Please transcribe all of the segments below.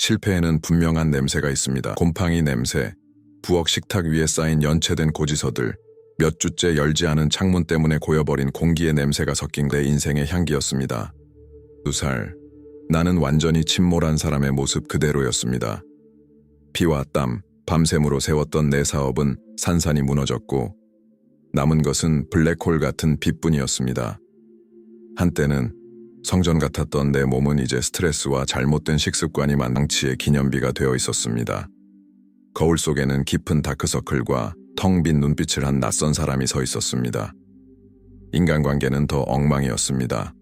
실패에는 분명한 냄새가 있습니다. 곰팡이 냄새, 부엌 식탁 위에 쌓인 연체된 고지서들, 몇 주째 열지 않은 창문 때문에 고여버린 공기의 냄새가 섞인 내 인생의 향기였습니다. 두 살, 나는 완전히 침몰한 사람의 모습 그대로였습니다. 피와 땀, 밤샘으로 세웠던 내 사업은 산산이 무너졌고 남은 것은 블랙홀 같은 빛뿐이었습니다. 한때는 성전 같았던 내 몸은 이제 스트레스와 잘못된 식습관이 만당치의 기념비가 되어 있었습니다. 거울 속에는 깊은 다크서클과 텅 빈 눈빛을 한 낯선 사람이 서 있었습니다. 인간관계는 더 엉망이었습니다.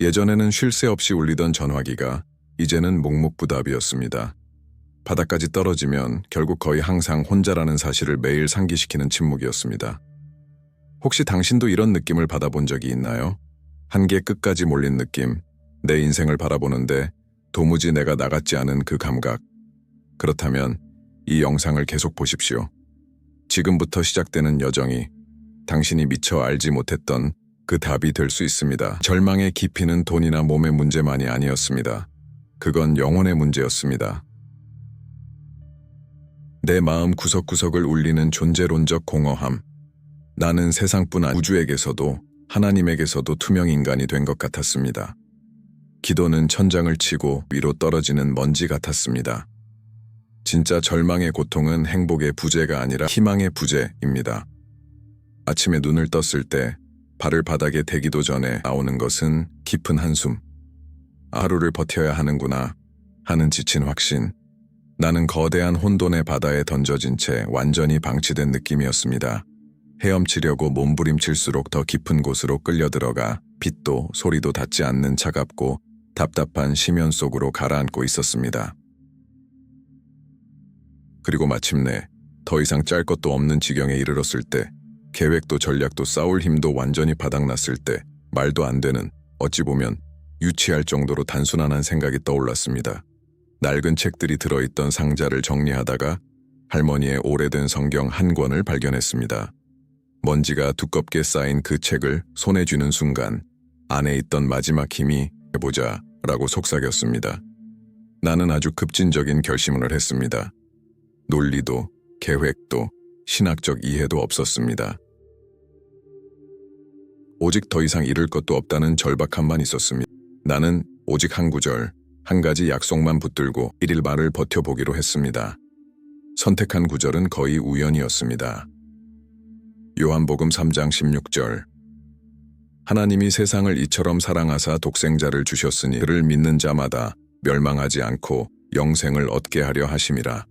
예전에는 쉴 새 없이 울리던 전화기가 이제는 묵묵부답이었습니다. 바닥까지 떨어지면 결국 거의 항상 혼자라는 사실을 매일 상기시키는 침묵이었습니다. 혹시 당신도 이런 느낌을 받아본 적이 있나요? 한계 끝까지 몰린 느낌, 내 인생을 바라보는데 도무지 내가 나같지 않은 그 감각. 그렇다면 이 영상을 계속 보십시오. 지금부터 시작되는 여정이 당신이 미처 알지 못했던 그 답이 될 수 있습니다. 절망의 깊이는 돈이나 몸의 문제만이 아니었습니다. 그건 영혼의 문제였습니다. 내 마음 구석구석을 울리는 존재론적 공허함. 나는 세상뿐 아니라 우주에게서도 하나님에게서도 투명 인간이 된 것 같았습니다. 기도는 천장을 치고 위로 떨어지는 먼지 같았습니다. 진짜 절망의 고통은 행복의 부재가 아니라 희망의 부재입니다. 아침에 눈을 떴을 때 발을 바닥에 대기도 전에 나오는 것은 깊은 한숨. 하루를 버텨야 하는구나 하는 지친 확신. 나는 거대한 혼돈의 바다에 던져진 채 완전히 방치된 느낌이었습니다. 헤엄치려고 몸부림칠수록 더 깊은 곳으로 끌려 들어가 빛도 소리도 닿지 않는 차갑고 답답한 심연 속으로 가라앉고 있었습니다. 그리고 마침내 더 이상 짤 것도 없는 지경에 이르렀을 때 계획도 전략도 싸울 힘도 완전히 바닥났을 때 말도 안 되는 어찌 보면 유치할 정도로 단순한 한 생각이 떠올랐습니다. 낡은 책들이 들어있던 상자를 정리하다가 할머니의 오래된 성경 한 권을 발견했습니다. 먼지가 두껍게 쌓인 그 책을 손에 쥐는 순간 안에 있던 마지막 힘이 해보자 라고 속삭였습니다. 나는 아주 급진적인 결심을 했습니다. 논리도 계획도 신학적 이해도 없었습니다. 오직 더 이상 잃을 것도 없다는 절박함만 있었습니다. 나는 오직 한 구절, 한 가지 약속만 붙들고 일일 말을 버텨보기로 했습니다. 선택한 구절은 거의 우연이었습니다. 요한복음 3장 16절 하나님이 세상을 이처럼 사랑하사 독생자를 주셨으니 그를 믿는 자마다 멸망하지 않고 영생을 얻게 하려 하심이라.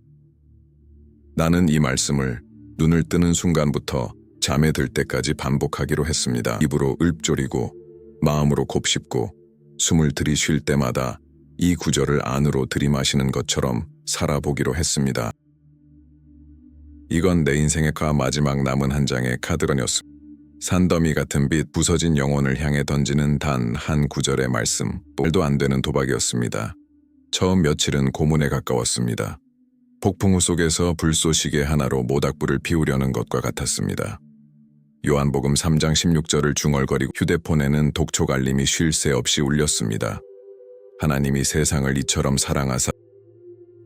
나는 이 말씀을 눈을 뜨는 순간부터 잠에 들 때까지 반복하기로 했습니다. 입으로 읊조리고 마음으로 곱씹고 숨을 들이쉴 때마다 이 구절을 안으로 들이마시는 것처럼 살아보기로 했습니다. 이건 내 인생의 가 마지막 남은 한 장의 카드런이었습니다. 산더미 같은 빛 부서진 영혼을 향해 던지는 단 한 구절의 말씀, 말도 안 되는 도박이었습니다. 처음 며칠은 고문에 가까웠습니다. 폭풍우 속에서 불쏘시개 하나로 모닥불을 피우려는 것과 같았습니다. 요한복음 3장 16절을 중얼거리고 휴대폰에는 독촉 알림이 쉴 새 없이 울렸습니다. 하나님이 세상을 이처럼 사랑하사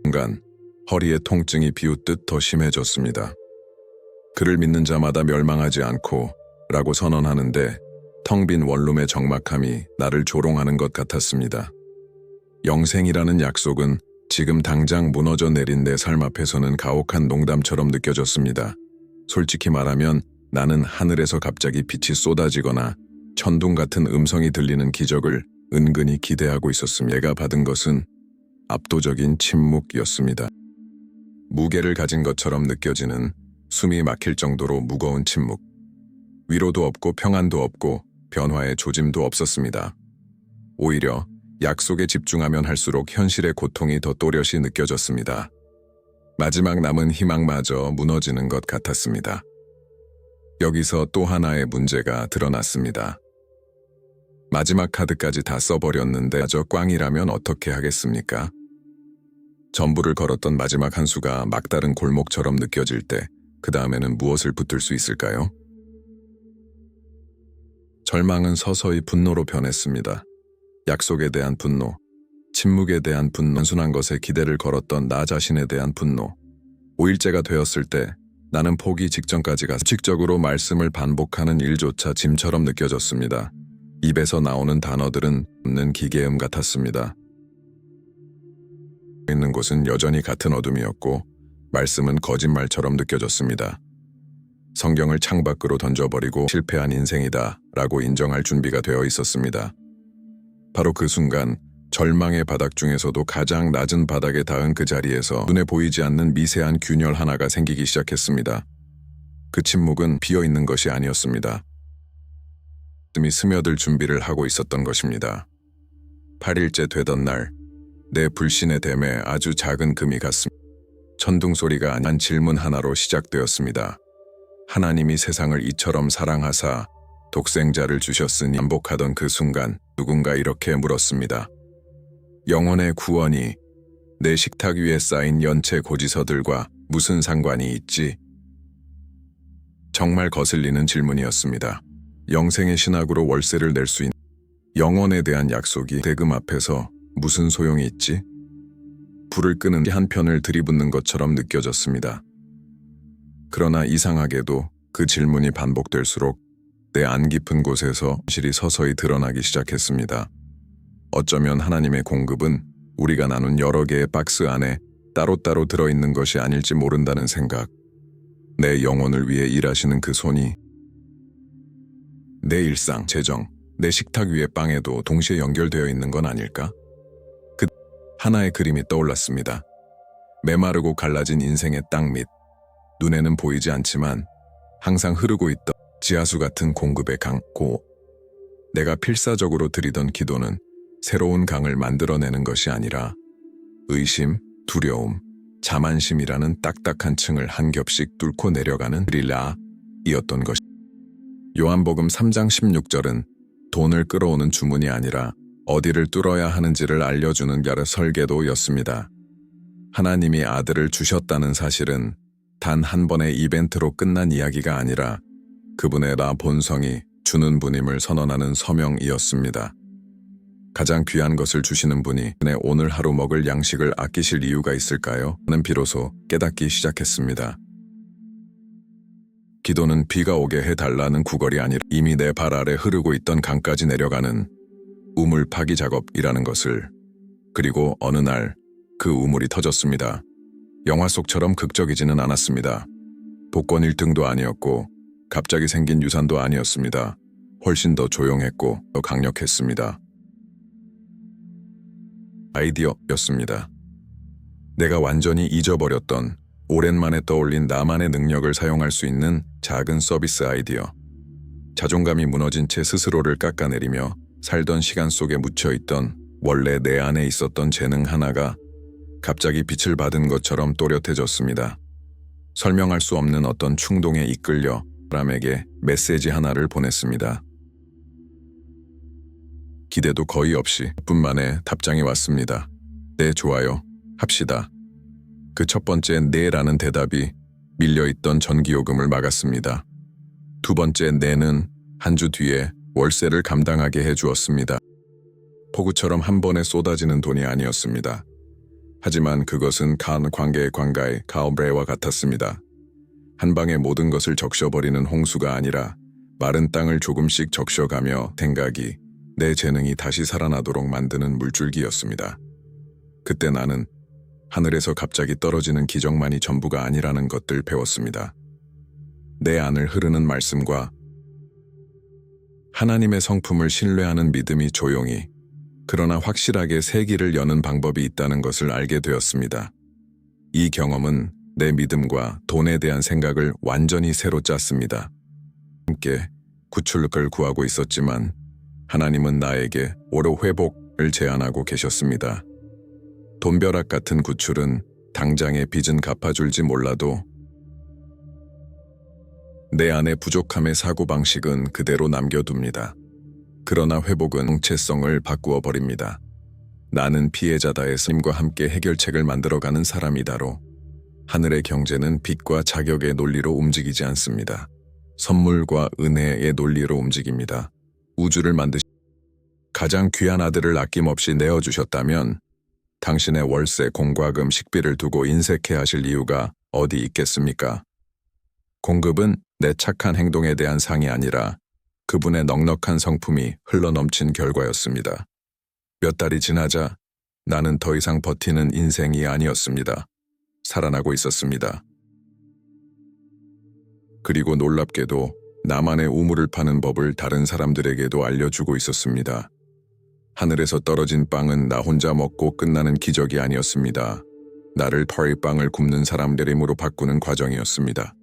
순간 허리의 통증이 비웃듯 더 심해졌습니다. 그를 믿는 자마다 멸망하지 않고 라고 선언하는데 텅 빈 원룸의 적막함이 나를 조롱하는 것 같았습니다. 영생이라는 약속은 지금 당장 무너져 내린 내 삶 앞에서는 가혹한 농담처럼 느껴졌습니다. 솔직히 말하면 나는 하늘에서 갑자기 빛이 쏟아지거나 천둥 같은 음성이 들리는 기적을 은근히 기대하고 있었습니다. 내가 받은 것은 압도적인 침묵이었습니다. 무게를 가진 것처럼 느껴지는 숨이 막힐 정도로 무거운 침묵. 위로도 없고 평안도 없고 변화의 조짐도 없었습니다. 오히려 약속에 집중하면 할수록 현실의 고통이 더 또렷이 느껴졌습니다. 마지막 남은 희망마저 무너지는 것 같았습니다. 여기서 또 하나의 문제가 드러났습니다. 마지막 카드까지 다 써버렸는데 저 꽝이라면 어떻게 하겠습니까? 전부를 걸었던 마지막 한 수가 막다른 골목처럼 느껴질 때 그 다음에는 무엇을 붙들 수 있을까요? 절망은 서서히 분노로 변했습니다. 약속에 대한 분노, 침묵에 대한 분노, 단순한 것에 기대를 걸었던 나 자신에 대한 분노. 5일째가 되었을 때 나는 포기 직전까지가 수직적으로 말씀을 반복하는 일조차 짐처럼 느껴졌습니다. 입에서 나오는 단어들은 없는 기계음 같았습니다. 있는 곳은 여전히 같은 어둠이었고 말씀은 거짓말처럼 느껴졌습니다. 성경을 창밖으로 던져버리고 실패한 인생이다 라고 인정할 준비가 되어 있었습니다. 바로 그 순간 절망의 바닥 중에서도 가장 낮은 바닥에 닿은 그 자리에서 눈에 보이지 않는 미세한 균열 하나가 생기기 시작했습니다. 그 침묵은 비어 있는 것이 아니었습니다. 이 스며들 준비를 하고 있었던 것입니다. 8일째 되던 날, 내 불신의 댐에 아주 작은 금이 갔습니다. 천둥 소리가 아닌 질문 하나로 시작되었습니다. 하나님이 세상을 이처럼 사랑하사 독생자를 주셨으니 반복하던 그 순간 누군가 이렇게 물었습니다. 영혼의 구원이 내 식탁 위에 쌓인 연체 고지서들과 무슨 상관이 있지? 정말 거슬리는 질문이었습니다. 영생의 신학으로 월세를 낼 수 있는 영혼에 대한 약속이 대금 앞에서 무슨 소용이 있지? 불을 끄는 한 편을 들이붓는 것처럼 느껴졌습니다. 그러나 이상하게도 그 질문이 반복될수록 내 안 깊은 곳에서 실이 서서히 드러나기 시작했습니다. 어쩌면 하나님의 공급은 우리가 나눈 여러 개의 박스 안에 따로따로 들어있는 것이 아닐지 모른다는 생각. 내 영혼을 위해 일하시는 그 손이 내 일상, 재정, 내 식탁 위의 빵에도 동시에 연결되어 있는 건 아닐까? 그 하나의 그림이 떠올랐습니다. 메마르고 갈라진 인생의 땅 밑, 눈에는 보이지 않지만 항상 흐르고 있던 지하수 같은 공급의 강, 고. 내가 필사적으로 드리던 기도는 새로운 강을 만들어내는 것이 아니라 의심, 두려움, 자만심이라는 딱딱한 층을 한 겹씩 뚫고 내려가는 릴라이었던 것. 요한복음 3장 16절은 돈을 끌어오는 주문이 아니라 어디를 뚫어야 하는지를 알려주는 설계도였습니다. 하나님이 아들을 주셨다는 사실은 단 한 번의 이벤트로 끝난 이야기가 아니라 그분의 나 본성이 주는 분임을 선언하는 서명이었습니다. 가장 귀한 것을 주시는 분이 내 오늘 하루 먹을 양식을 아끼실 이유가 있을까요? 는 비로소 깨닫기 시작했습니다. 기도는 비가 오게 해달라는 구걸이 아니라 이미 내 발 아래 흐르고 있던 강까지 내려가는 우물 파기 작업이라는 것을 그리고 어느 날 그 우물이 터졌습니다. 영화 속처럼 극적이지는 않았습니다. 복권 1등도 아니었고 갑자기 생긴 유산도 아니었습니다. 훨씬 더 조용했고 더 강력했습니다. 아이디어였습니다. 내가 완전히 잊어버렸던 오랜만에 떠올린 나만의 능력을 사용할 수 있는 작은 서비스 아이디어. 자존감이 무너진 채 스스로를 깎아내리며 살던 시간 속에 묻혀 있던 원래 내 안에 있었던 재능 하나가 갑자기 빛을 받은 것처럼 또렷해졌습니다. 설명할 수 없는 어떤 충동에 이끌려 사람에게 메시지 하나를 보냈습니다. 기대도 거의 없이 분 만에 답장이 왔습니다. 네, 좋아요. 합시다. 그 첫 번째 네라는 대답이 밀려있던 전기요금을 막았습니다. 두 번째 네는 한 주 뒤에 월세를 감당하게 해주었습니다. 폭우처럼 한 번에 쏟아지는 돈이 아니었습니다. 하지만 그것은 간 관계의 관가의 가오브레와 같았습니다. 한 방에 모든 것을 적셔버리는 홍수가 아니라 마른 땅을 조금씩 적셔가며 생각이 내 재능이 다시 살아나도록 만드는 물줄기였습니다. 그때 나는 하늘에서 갑자기 떨어지는 기적만이 전부가 아니라는 것들 배웠습니다. 내 안을 흐르는 말씀과 하나님의 성품을 신뢰하는 믿음이 조용히 그러나 확실하게 새 길을 여는 방법이 있다는 것을 알게 되었습니다. 이 경험은 내 믿음과 돈에 대한 생각을 완전히 새로 짰습니다. 함께 구출을 구하고 있었지만 하나님은 나에게 오로 회복을 제안하고 계셨습니다. 돈벼락 같은 구출은 당장의 빚은 갚아줄지 몰라도 내 안의 부족함의 사고방식은 그대로 남겨둡니다. 그러나 회복은 정체성을 바꾸어 버립니다. 나는 피해자다의 스님과 함께 해결책을 만들어가는 사람이다로 하늘의 경제는 빚과 자격의 논리로 움직이지 않습니다. 선물과 은혜의 논리로 움직입니다. 우주를 만드시 가장 귀한 아들을 아낌없이 내어주셨다면 당신의 월세, 공과금, 식비를 두고 인색해 하실 이유가 어디 있겠습니까? 공급은 내 착한 행동에 대한 상이 아니라 그분의 넉넉한 성품이 흘러넘친 결과였습니다. 몇 달이 지나자 나는 더 이상 버티는 인생이 아니었습니다. 살아나고 있었습니다. 그리고 놀랍게도 나만의 우물을 파는 법을 다른 사람들에게도 알려주고 있었습니다. 하늘에서 떨어진 빵은 나 혼자 먹고 끝나는 기적이 아니었습니다. 나를 파리빵을 굽는 사람들의 힘으로 바꾸는 과정이었습니다.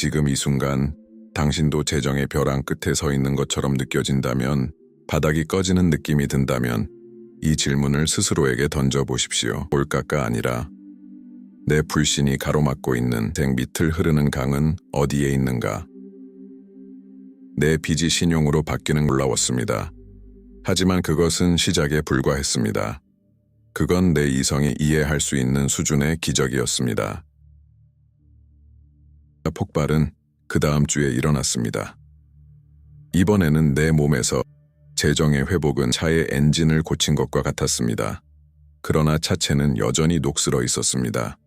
지금 이 순간 당신도 재정의 벼랑 끝에 서 있는 것처럼 느껴진다면 바닥이 꺼지는 느낌이 든다면 이 질문을 스스로에게 던져보십시오. 올까가 아니라 내 불신이 가로막고 있는 생 밑을 흐르는 강은 어디에 있는가? 내 빚이 신용으로 바뀌는 올라왔습니다. 하지만 그것은 시작에 불과했습니다. 그건 내 이성이 이해할 수 있는 수준의 기적이었습니다. 폭발은 그 다음 주에 일어났습니다. 이번에는 내 몸에서 재정의 회복은 차의 엔진을 고친 것과 같았습니다. 그러나 차체는 여전히 녹슬어 있었습니다.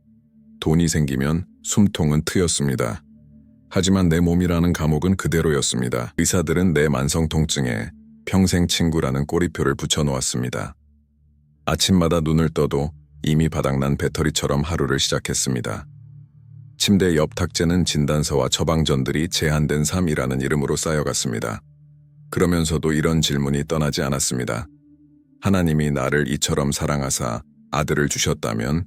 돈이 생기면 숨통은 트였습니다. 하지만 내 몸이라는 감옥은 그대로였습니다. 의사들은 내 만성 통증에 평생 친구라는 꼬리표를 붙여놓았습니다. 아침마다 눈을 떠도 이미 바닥난 배터리처럼 하루를 시작했습니다. 침대 옆 탁재는 진단서와 처방전들이 제한된 삶이라는 이름으로 쌓여갔습니다. 그러면서도 이런 질문이 떠나지 않았습니다. 하나님이 나를 이처럼 사랑하사 아들을 주셨다면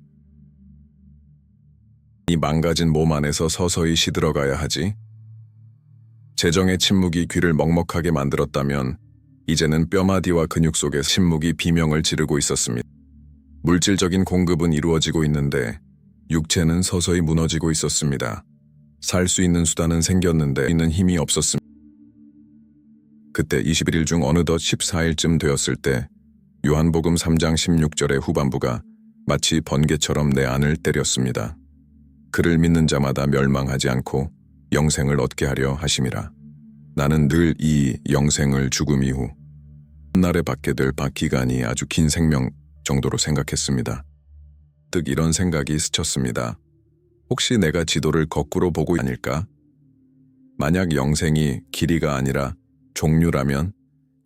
이 망가진 몸 안에서 서서히 시들어가야 하지. 재정의 침묵이 귀를 먹먹하게 만들었다면 이제는 뼈마디와 근육 속에 침묵이 비명을 지르고 있었습니다. 물질적인 공급은 이루어지고 있는데 육체는 서서히 무너지고 있었습니다. 살 수 있는 수단은 생겼는데 있는 힘이 없었습니다. 그때 21일 중 어느덧 14일쯤 되었을 때 요한복음 3장 16절의 후반부가 마치 번개처럼 내 안을 때렸습니다. 그를 믿는 자마다 멸망하지 않고 영생을 얻게 하려 하심이라. 나는 늘 이 영생을 죽음 이후 훗날에 받게 될 기간이 아주 긴 생명 정도로 생각했습니다. 뜩 이런 생각이 스쳤습니다. 혹시 내가 지도를 거꾸로 보고 아닐까? 만약 영생이 길이가 아니라 종류라면,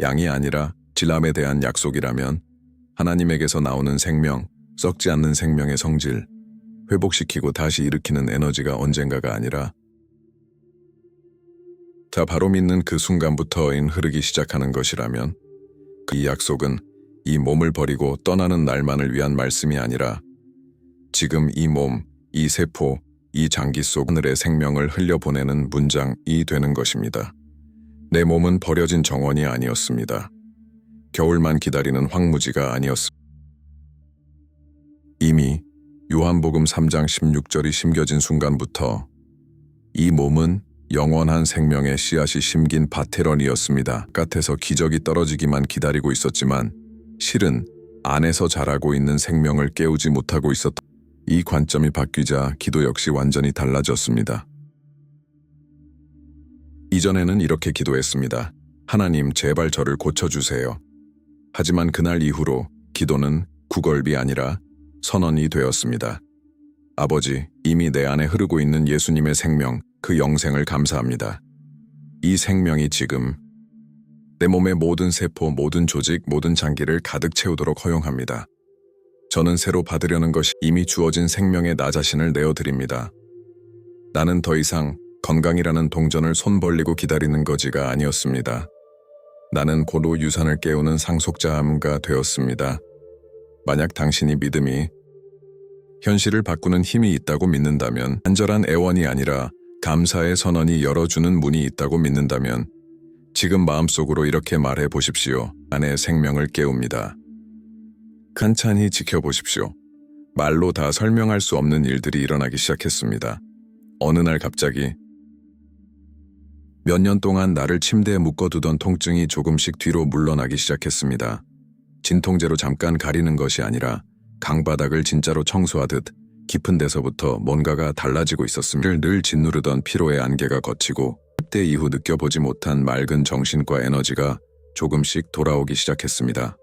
양이 아니라 질람에 대한 약속이라면, 하나님에게서 나오는 생명, 썩지 않는 생명의 성질, 회복시키고 다시 일으키는 에너지가 언젠가가 아니라 자 바로 믿는 그 순간부터인 흐르기 시작하는 것이라면 그이 약속은 이 몸을 버리고 떠나는 날만을 위한 말씀이 아니라 지금 이 몸, 이 세포, 이 장기 속 하늘의 생명을 흘려보내는 문장이 되는 것입니다. 내 몸은 버려진 정원이 아니었습니다. 겨울만 기다리는 황무지가 아니었습니다. 이미 요한복음 3장 16절이 심겨진 순간부터 이 몸은 영원한 생명의 씨앗이 심긴 바테런이었습니다. 바깥에서 기적이 떨어지기만 기다리고 있었지만 실은 안에서 자라고 있는 생명을 깨우지 못하고 있었던 이 관점이 바뀌자 기도 역시 완전히 달라졌습니다. 이전에는 이렇게 기도했습니다. 하나님 제발 저를 고쳐주세요. 하지만 그날 이후로 기도는 구걸비 아니라 선언이 되었습니다. 아버지, 이미 내 안에 흐르고 있는 예수님의 생명, 그 영생을 감사합니다. 이 생명이 지금 내 몸의 모든 세포, 모든 조직, 모든 장기를 가득 채우도록 허용합니다. 저는 새로 받으려는 것이 이미 주어진 생명의 나 자신을 내어드립니다. 나는 더 이상 건강이라는 동전을 손 벌리고 기다리는 거지가 아니었습니다. 나는 고로 유산을 깨우는 상속자가 되었습니다. 만약 당신이 믿음이 현실을 바꾸는 힘이 있다고 믿는다면 간절한 애원이 아니라 감사의 선언이 열어주는 문이 있다고 믿는다면 지금 마음속으로 이렇게 말해 보십시오. 안의 생명을 깨웁니다. 간찬히 지켜보십시오. 말로 다 설명할 수 없는 일들이 일어나기 시작했습니다. 어느 날 갑자기 몇 년 동안 나를 침대에 묶어두던 통증이 조금씩 뒤로 물러나기 시작했습니다. 진통제로 잠깐 가리는 것이 아니라 강바닥을 진짜로 청소하듯 깊은 데서부터 뭔가가 달라지고 있었음을 늘 짓누르던 피로의 안개가 걷히고 그때 이후 느껴보지 못한 맑은 정신과 에너지가 조금씩 돌아오기 시작했습니다.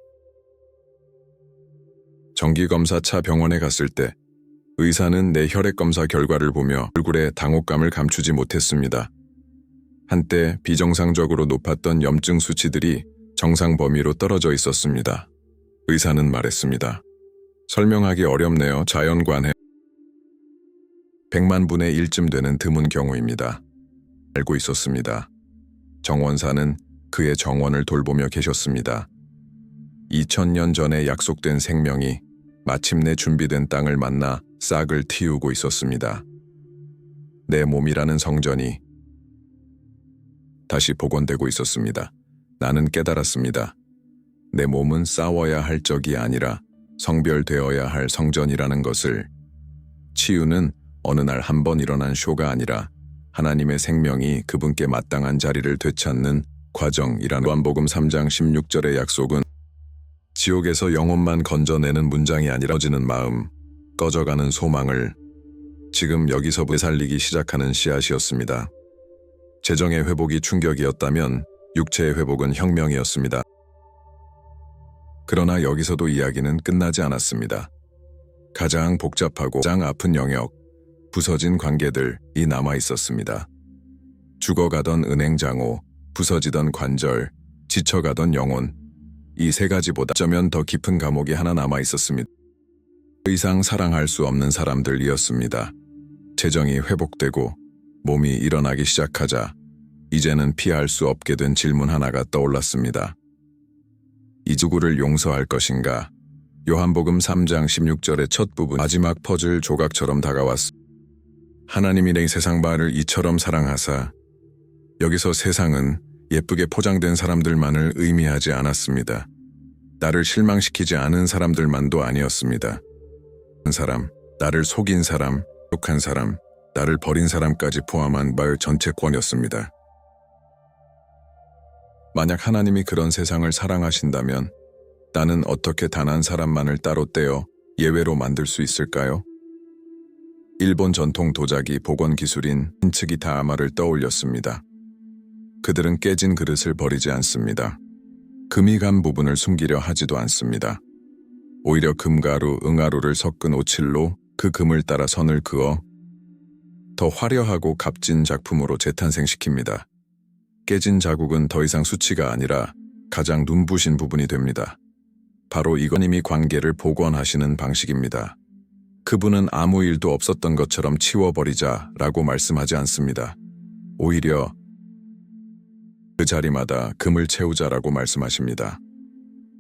정기검사차 병원에 갔을 때 의사는 내 혈액검사 결과를 보며 얼굴에 당혹감을 감추지 못했습니다. 한때 비정상적으로 높았던 염증 수치들이 정상 범위로 떨어져 있었습니다. 의사는 말했습니다. 설명하기 어렵네요. 자연관해. 100만 분의 1쯤 되는 드문 경우입니다. 알고 있었습니다. 정원사는 그의 정원을 돌보며 계셨습니다. 2000년 전에 약속된 생명이 마침내 준비된 땅을 만나 싹을 틔우고 있었습니다. 내 몸이라는 성전이 다시 복원되고 있었습니다. 나는 깨달았습니다. 내 몸은 싸워야 할 적이 아니라 성별되어야 할 성전이라는 것을 치유는 어느 날 한 번 일어난 쇼가 아니라 하나님의 생명이 그분께 마땅한 자리를 되찾는 과정이라는 요한복음 3장 16절의 약속은 지옥에서 영혼만 건져내는 문장이 아니라 꺼지는 마음, 꺼져가는 소망을 지금 여기서 되살리기 시작하는 씨앗이었습니다. 재정의 회복이 충격이었다면 육체의 회복은 혁명이었습니다. 그러나 여기서도 이야기는 끝나지 않았습니다. 가장 복잡하고 가장 아픈 영역, 부서진 관계들이 남아 있었습니다. 죽어가던 은행장호, 부서지던 관절, 지쳐가던 영혼, 이 세 가지보다 어쩌면 더 깊은 감옥이 하나 남아 있었습니다. 더 이상 사랑할 수 없는 사람들이었습니다. 재정이 회복되고 몸이 일어나기 시작하자 이제는 피할 수 없게 된 질문 하나가 떠올랐습니다. 이 누구를 용서할 것인가? 요한복음 3장 16절의 첫 부분 마지막 퍼즐 조각처럼 다가왔습니다. 하나님이 내 세상 바를 이처럼 사랑하사 여기서 세상은 예쁘게 포장된 사람들만을 의미하지 않았습니다. 나를 실망시키지 않은 사람들만도 아니었습니다. 한 사람, 나를 속인 사람, 욕한 사람, 나를 버린 사람까지 포함한 마을 전체권이었습니다. 만약 하나님이 그런 세상을 사랑하신다면 나는 어떻게 단 한 사람만을 따로 떼어 예외로 만들 수 있을까요? 일본 전통 도자기 복원 기술인 힌츠기 다아마를 떠올렸습니다. 그들은 깨진 그릇을 버리지 않습니다. 금이 간 부분을 숨기려 하지도 않습니다. 오히려 금가루, 응아루를 섞은 오칠로 그 금을 따라 선을 그어 더 화려하고 값진 작품으로 재탄생시킵니다. 깨진 자국은 더 이상 수치가 아니라 가장 눈부신 부분이 됩니다. 바로 이거님이 관계를 복원하시는 방식입니다. 그분은 아무 일도 없었던 것처럼 치워버리자 라고 말씀하지 않습니다. 오히려 그 자리마다 금을 채우자라고 말씀하십니다.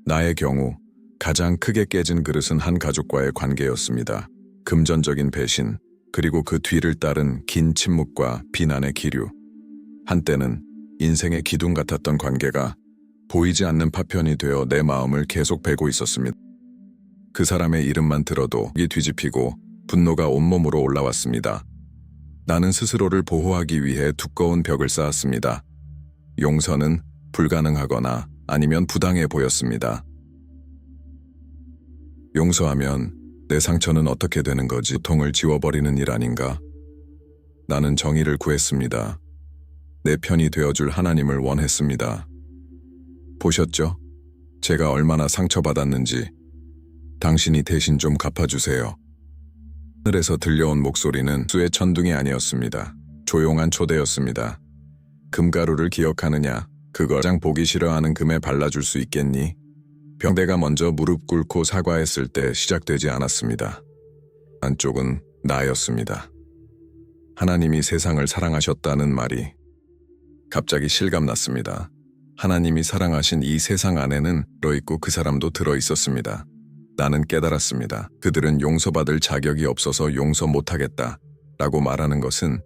나의 경우 가장 크게 깨진 그릇은 한 가족과의 관계였습니다. 금전적인 배신, 그리고 그 뒤를 따른 긴 침묵과 비난의 기류. 한때는 인생의 기둥 같았던 관계가 보이지 않는 파편이 되어 내 마음을 계속 베고 있었습니다. 그 사람의 이름만 들어도 이 뒤집히고 분노가 온몸으로 올라왔습니다. 나는 스스로를 보호하기 위해 두꺼운 벽을 쌓았습니다. 용서는 불가능하거나 아니면 부당해 보였습니다. 용서하면 내 상처는 어떻게 되는 거지? 통을 지워버리는 일 아닌가? 나는 정의를 구했습니다. 내 편이 되어줄 하나님을 원했습니다. 보셨죠? 제가 얼마나 상처받았는지 당신이 대신 좀 갚아주세요. 하늘에서 들려온 목소리는 수의 천둥이 아니었습니다. 조용한 초대였습니다. 금가루를 기억하느냐? 그걸 가장 보기 싫어하는 금에 발라줄 수 있겠니? 병대가 먼저 무릎 꿇고 사과했을 때 시작되지 않았습니다. 한쪽은 나였습니다. 하나님이 세상을 사랑하셨다는 말이 갑자기 실감났습니다. 하나님이 사랑하신 이 세상 안에는 들어있고 그 사람도 들어있었습니다. 나는 깨달았습니다. 그들은 용서받을 자격이 없어서 용서 못하겠다 라고 말하는 것은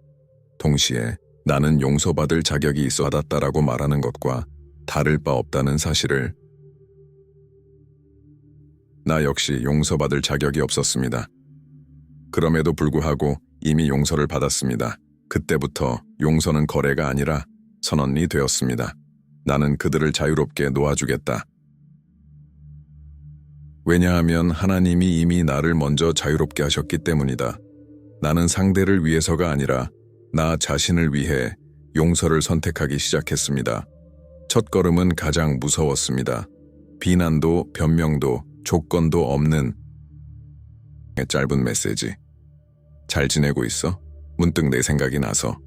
동시에 나는 용서받을 자격이 있어 받았다라고 말하는 것과 다를 바 없다는 사실을 나 역시 용서받을 자격이 없었습니다. 그럼에도 불구하고 이미 용서를 받았습니다. 그때부터 용서는 거래가 아니라 선언이 되었습니다. 나는 그들을 자유롭게 놓아주겠다. 왜냐하면 하나님이 이미 나를 먼저 자유롭게 하셨기 때문이다. 나는 상대를 위해서가 아니라 나 자신을 위해 용서를 선택하기 시작했습니다. 첫 걸음은 가장 무서웠습니다. 비난도 변명도 조건도 없는 짧은 메시지. 잘 지내고 있어? 문득 내 생각이 나서.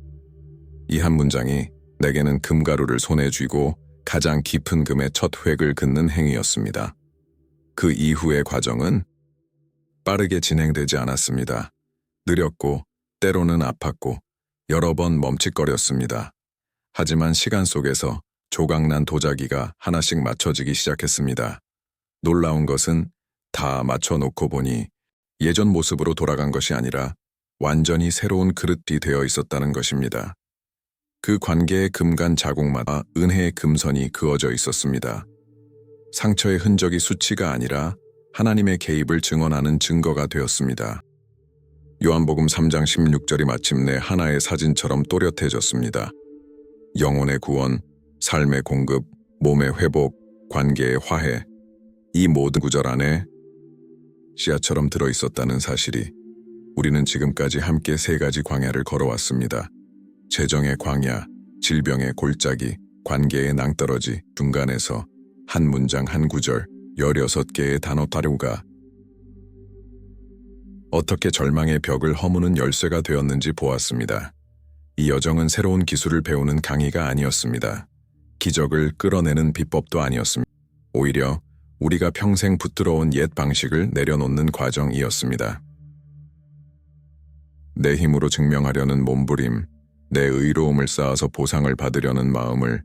이 한 문장이 내게는 금가루를 손에 쥐고 가장 깊은 금의 첫 획을 긋는 행위였습니다. 그 이후의 과정은 빠르게 진행되지 않았습니다. 느렸고 때로는 아팠고 여러 번 멈칫거렸습니다. 하지만 시간 속에서 조각난 도자기가 하나씩 맞춰지기 시작했습니다. 놀라운 것은 다 맞춰놓고 보니 예전 모습으로 돌아간 것이 아니라 완전히 새로운 그릇이 되어 있었다는 것입니다. 그 관계의 금간 자국마다 은혜의 금선이 그어져 있었습니다. 상처의 흔적이 수치가 아니라 하나님의 개입을 증언하는 증거가 되었습니다. 요한복음 3장 16절이 마침내 하나의 사진처럼 또렷해졌습니다. 영혼의 구원, 삶의 공급, 몸의 회복, 관계의 화해, 이 모든 구절 안에 씨앗처럼 들어 있었다는 사실이 우리는 지금까지 함께 세 가지 광야를 걸어왔습니다. 재정의 광야, 질병의 골짜기, 관계의 낭떠러지 중간에서 한 문장 한 구절, 16개의 단어 다루가 어떻게 절망의 벽을 허무는 열쇠가 되었는지 보았습니다. 이 여정은 새로운 기술을 배우는 강의가 아니었습니다. 기적을 끌어내는 비법도 아니었습니다. 오히려 우리가 평생 붙들어온 옛 방식을 내려놓는 과정이었습니다. 내 힘으로 증명하려는 몸부림, 내 의로움을 쌓아서 보상을 받으려는 마음을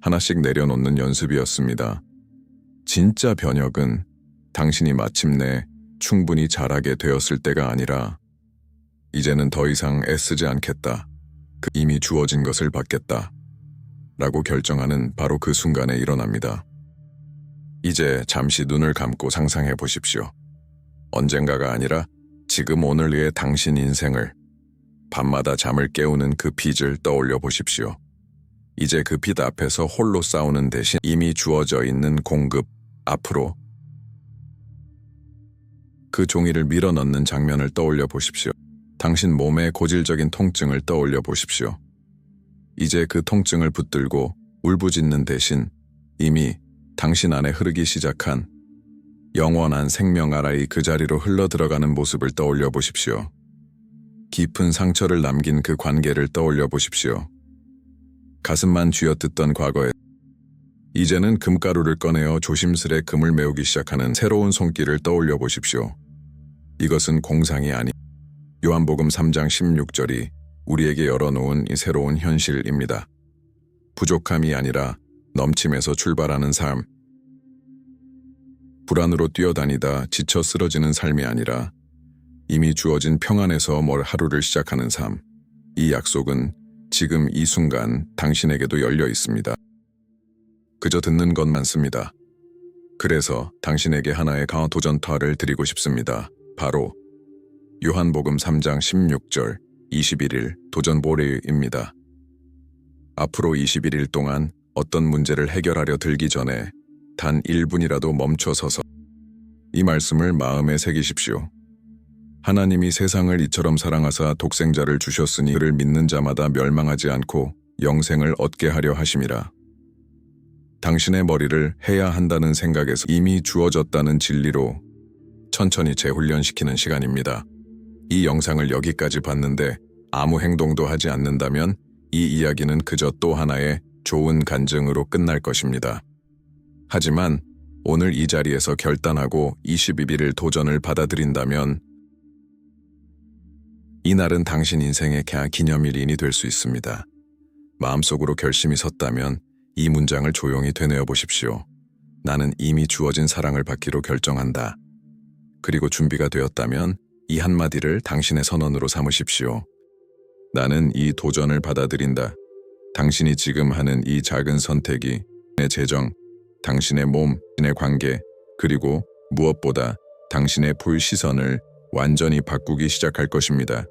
하나씩 내려놓는 연습이었습니다. 진짜 변혁은 당신이 마침내 충분히 잘하게 되었을 때가 아니라 이제는 더 이상 애쓰지 않겠다. 그 이미 주어진 것을 받겠다. 라고 결정하는 바로 그 순간에 일어납니다. 이제 잠시 눈을 감고 상상해 보십시오. 언젠가가 아니라 지금 오늘의 당신 인생을 밤마다 잠을 깨우는 그 빚을 떠올려 보십시오. 이제 그빚 앞에서 홀로 싸우는 대신 이미 주어져 있는 공급 앞으로 그 종이를 밀어 넣는 장면을 떠올려 보십시오. 당신 몸의 고질적인 통증을 떠올려 보십시오. 이제 그 통증을 붙들고 울부짖는 대신 이미 당신 안에 흐르기 시작한 영원한 생명 아라이 그 자리로 흘러 들어가는 모습을 떠올려 보십시오. 깊은 상처를 남긴 그 관계를 떠올려 보십시오. 가슴만 쥐어뜯던 과거에 이제는 금가루를 꺼내어 조심스레 금을 메우기 시작하는 새로운 손길을 떠올려 보십시오. 이것은 공상이 아니 요한복음 3장 16절이 우리에게 열어놓은 이 새로운 현실입니다. 부족함이 아니라 넘침에서 출발하는 삶. 불안으로 뛰어다니다 지쳐 쓰러지는 삶이 아니라 이미 주어진 평안에서 뭘 하루를 시작하는 삶. 이 약속은 지금 이 순간 당신에게도 열려 있습니다. 그저 듣는 것만습니다. 그래서 당신에게 하나의 강화 도전타를 드리고 싶습니다. 바로 요한복음 3장 16절 21일 도전보리입니다. 앞으로 21일 동안 어떤 문제를 해결하려 들기 전에 단 1분이라도 멈춰 서서 이 말씀을 마음에 새기십시오. 하나님이 세상을 이처럼 사랑하사 독생자를 주셨으니 그를 믿는 자마다 멸망하지 않고 영생을 얻게 하려 하심이라. 당신의 머리를 해야 한다는 생각에서 이미 주어졌다는 진리로 천천히 재훈련시키는 시간입니다. 이 영상을 여기까지 봤는데 아무 행동도 하지 않는다면 이 이야기는 그저 또 하나의 좋은 간증으로 끝날 것입니다. 하지만 오늘 이 자리에서 결단하고 22일을 도전을 받아들인다면 이날은 당신 인생의 기념일이 될 수 있습니다. 마음속으로 결심이 섰다면 이 문장을 조용히 되뇌어 보십시오. 나는 이미 주어진 사랑을 받기로 결정한다. 그리고 준비가 되었다면 이 한마디를 당신의 선언으로 삼으십시오. 나는 이 도전을 받아들인다. 당신이 지금 하는 이 작은 선택이 내 재정, 당신의 몸, 내 관계, 그리고 무엇보다 당신의 볼 시선을 완전히 바꾸기 시작할 것입니다.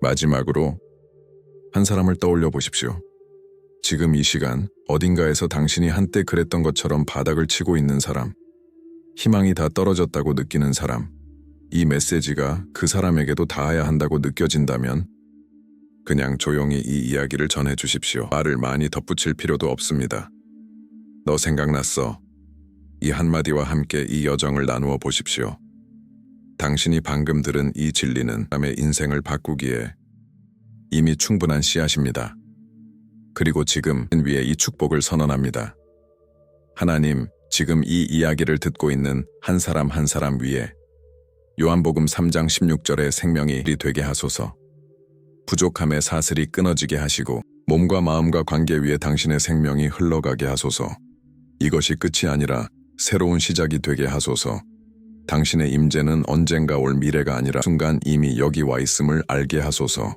마지막으로 한 사람을 떠올려 보십시오. 지금 이 시간 어딘가에서 당신이 한때 그랬던 것처럼 바닥을 치고 있는 사람, 희망이 다 떨어졌다고 느끼는 사람, 이 메시지가 그 사람에게도 닿아야 한다고 느껴진다면 그냥 조용히 이 이야기를 전해 주십시오. 말을 많이 덧붙일 필요도 없습니다. 너 생각났어. 이 한마디와 함께 이 여정을 나누어 보십시오. 당신이 방금 들은 이 진리는 남의 인생을 바꾸기에 이미 충분한 씨앗입니다. 그리고 지금 위에 이 축복을 선언합니다. 하나님, 지금 이 이야기를 듣고 있는 한 사람 한 사람 위에 요한복음 3장 16절의 생명이 되게 하소서. 부족함의 사슬이 끊어지게 하시고 몸과 마음과 관계 위에 당신의 생명이 흘러가게 하소서. 이것이 끝이 아니라 새로운 시작이 되게 하소서. 당신의 임재는 언젠가 올 미래가 아니라 순간 이미 여기 와 있음을 알게 하소서.